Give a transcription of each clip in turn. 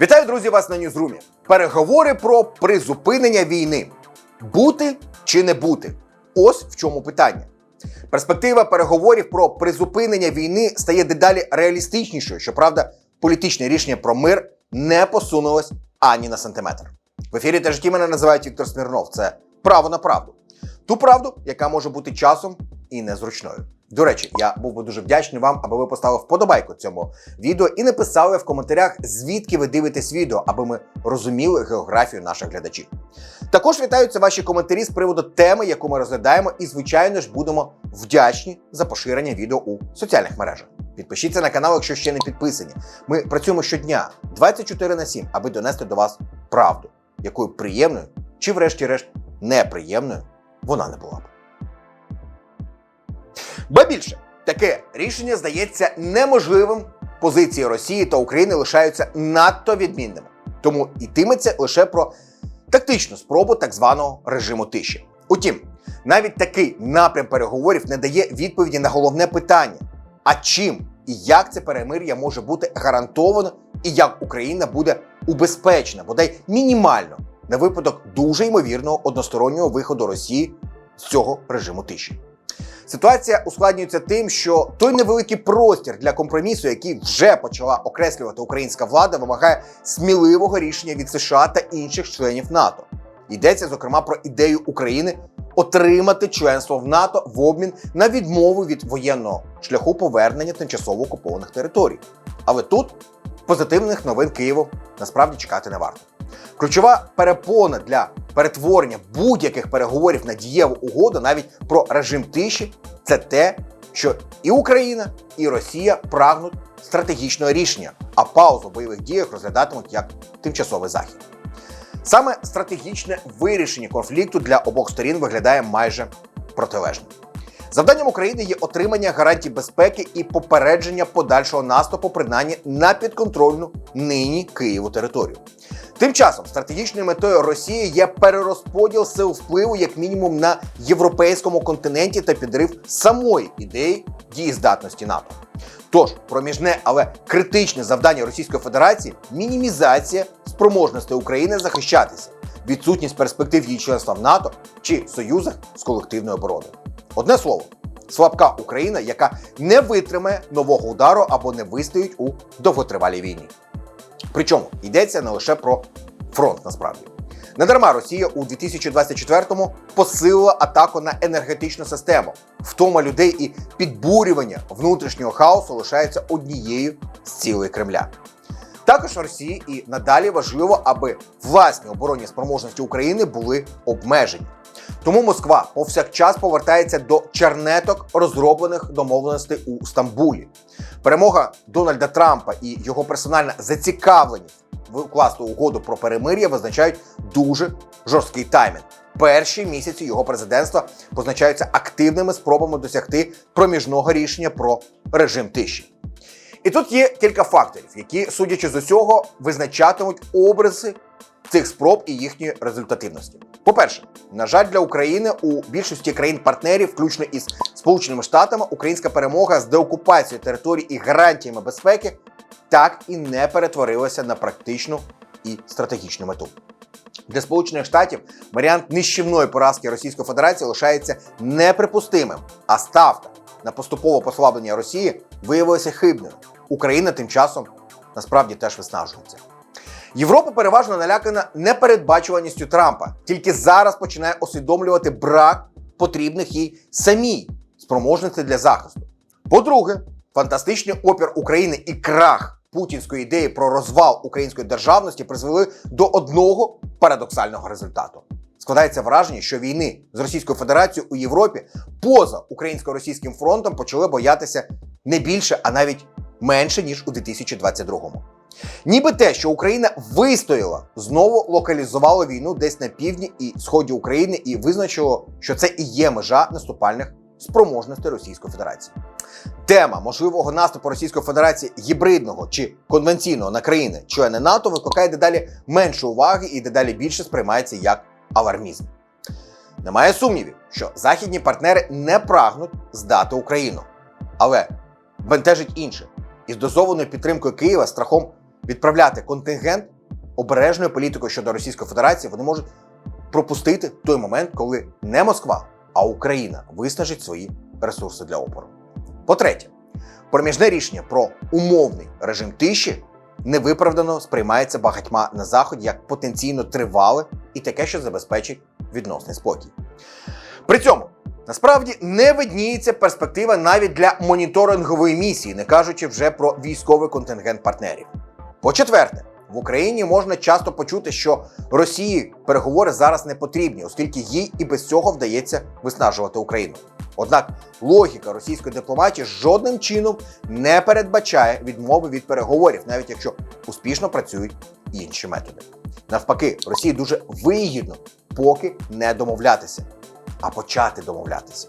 Вітаю, друзі, вас на Ньюзрумі. Переговори про призупинення війни. Бути чи не бути? Ось в чому питання. Перспектива переговорів про призупинення війни стає дедалі реалістичнішою. Щоправда, політичне рішення про мир не посунулось ані на сантиметр. В ефірі та житті мене називають Віктор Смірнов. Це право на правду. Ту правду, яка може бути часом і незручною. До речі, я був би дуже вдячний вам, аби ви поставили вподобайку цьому відео і написали в коментарях, звідки ви дивитесь відео, аби ми розуміли географію наших глядачів. Також вітаються ваші коментарі з приводу теми, яку ми розглядаємо, і звичайно ж будемо вдячні за поширення відео у соціальних мережах. Підпишіться на канал, якщо ще не підписані. Ми працюємо щодня 24 на 7, аби донести до вас правду, якою приємною чи, врешті-решт, неприємною вона не була б. Ба більше, таке рішення здається неможливим. Позиції Росії та України лишаються надто відмінними. Тому йтиметься лише про тактичну спробу так званого режиму тиші. Утім, навіть такий напрям переговорів не дає відповіді на головне питання: а чим і як це перемир'я може бути гарантовано, і як Україна буде убезпечена, бодай мінімально на випадок дуже ймовірного одностороннього виходу Росії з цього режиму тиші. Ситуація ускладнюється тим, що той невеликий простір для компромісу, який вже почала окреслювати українська влада, вимагає сміливого рішення від США та інших членів НАТО. Йдеться зокрема про ідею України отримати членство в НАТО в обмін на відмову від воєнного шляху повернення тимчасово окупованих територій. Але тут позитивних новин Києву насправді чекати не варто. Ключова перепона для перетворення будь-яких переговорів на дієву угоду, навіть про режим тиші, це те, що і Україна, і Росія прагнуть стратегічного рішення, а паузу в бойових діях розглядатимуть як тимчасовий захід. Саме стратегічне вирішення конфлікту для обох сторін виглядає майже протилежним. Завданням України є отримання гарантій безпеки і попередження подальшого наступу, принаймні на підконтрольну нині Києву територію. Тим часом стратегічною метою Росії є перерозподіл сил впливу як мінімум на європейському континенті та підрив самої ідеї дієздатності НАТО. Тож проміжне, але критичне завдання Російської Федерації мінімізація спроможності України захищатися, відсутність перспектив її членства в НАТО чи союзах з колективною обороною. Одне слово, слабка Україна, яка не витримає нового удару або не вистоїть у довготривалій війні. Причому йдеться не лише про фронт насправді. Недарма Росія у 2024-му посилила атаку на енергетичну систему. Втома людей і підбурювання внутрішнього хаосу лишаються однією з цілей Кремля. Також Росії і надалі важливо, аби власні оборонні спроможності України були обмежені. Тому Москва повсякчас повертається до чернеток розроблених домовленостей у Стамбулі. Перемога Дональда Трампа і його персональна зацікавленість укласти угоду про перемир'я визначають дуже жорсткий таймінг. Перші місяці його президентства позначаються активними спробами досягти проміжного рішення про режим тиші. І тут є кілька факторів, які, судячи з усього, визначатимуть образи цих спроб і їхньої результативності. По-перше, на жаль, для України у більшості країн-партнерів, включно із Сполученими Штатами, українська перемога з деокупацією територій і гарантіями безпеки так і не перетворилася на практичну і стратегічну мету. Для Сполучених Штатів варіант нищівної поразки Російської Федерації лишається неприпустимим, а ставка на поступове послаблення Росії виявилася хибною. Україна тим часом насправді теж виснажується. Європа переважно налякана непередбачуваністю Трампа, тільки зараз починає усвідомлювати брак потрібних їй самій спроможностей для захисту. По-друге, фантастичний опір України і крах путінської ідеї про розвал української державності призвели до одного парадоксального результату. Складається враження, що війни з Російською Федерацією у Європі поза українсько-російським фронтом почали боятися не більше, а навіть менше ніж у 2022-му. Ніби те, що Україна вистояла, знову локалізувало війну десь на півдні і сході України і визначило, що це і є межа наступальних спроможностей Російської Федерації. Тема можливого наступу Російської Федерації гібридного чи конвенційного на країни члени НАТО викликає дедалі менше уваги і дедалі більше сприймається як алармізм. Немає сумнівів, що західні партнери не прагнуть здати Україну, але бентежить інше із дозованою підтримкою Києва страхом відправляти контингент обережною політикою щодо Російської Федерації, вони можуть пропустити той момент, коли не Москва, а Україна виснажить свої ресурси для опору. По-третє, проміжне рішення про умовний режим тиші невиправдано сприймається багатьма на заході як потенційно тривале і таке, що забезпечить відносний спокій. При цьому насправді не видніється перспектива навіть для моніторингової місії, не кажучи вже про військовий контингент партнерів. По-четверте, в Україні можна часто почути, що Росії переговори зараз не потрібні, оскільки їй і без цього вдається виснажувати Україну. Однак логіка російської дипломатії жодним чином не передбачає відмови від переговорів, навіть якщо успішно працюють інші методи. Навпаки, Росії дуже вигідно поки не домовлятися, а почати домовлятися.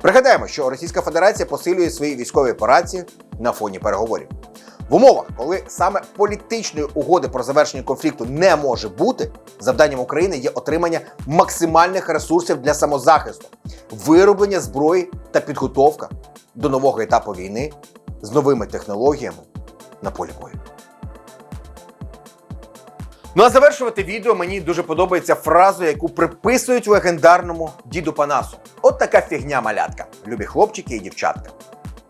Пригадаємо, що Російська Федерація посилює свої військові операції на фоні переговорів. В умовах, коли саме політичної угоди про завершення конфлікту не може бути, завданням України є отримання максимальних ресурсів для самозахисту, вироблення зброї та підготовка до нового етапу війни з новими технологіями на полі бою. Ну а завершувати відео мені дуже подобається фразу, яку приписують легендарному діду Панасу. От така фігня малятка, любі хлопчики і дівчатка.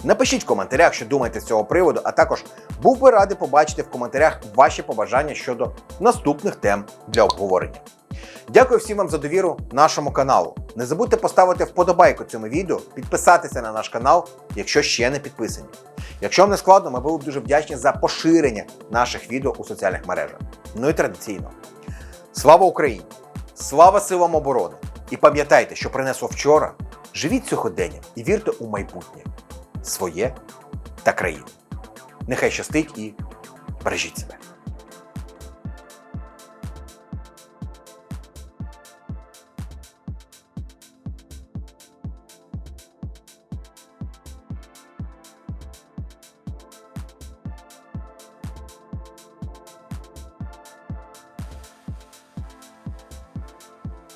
Напишіть в коментарях, що думаєте з цього приводу, а також був би радий побачити в коментарях ваші побажання щодо наступних тем для обговорення. Дякую всім вам за довіру нашому каналу. Не забудьте поставити вподобайку цьому відео, підписатися на наш канал, якщо ще не підписані. Якщо вам не складно, ми були б дуже вдячні за поширення наших відео у соціальних мережах. Ну і традиційно. Слава Україні! Слава силам оборони! І пам'ятайте, що принесло вчора. Живіть сьогодення і вірте у майбутнє своє та країну. Нехай щастить і бережіть себе.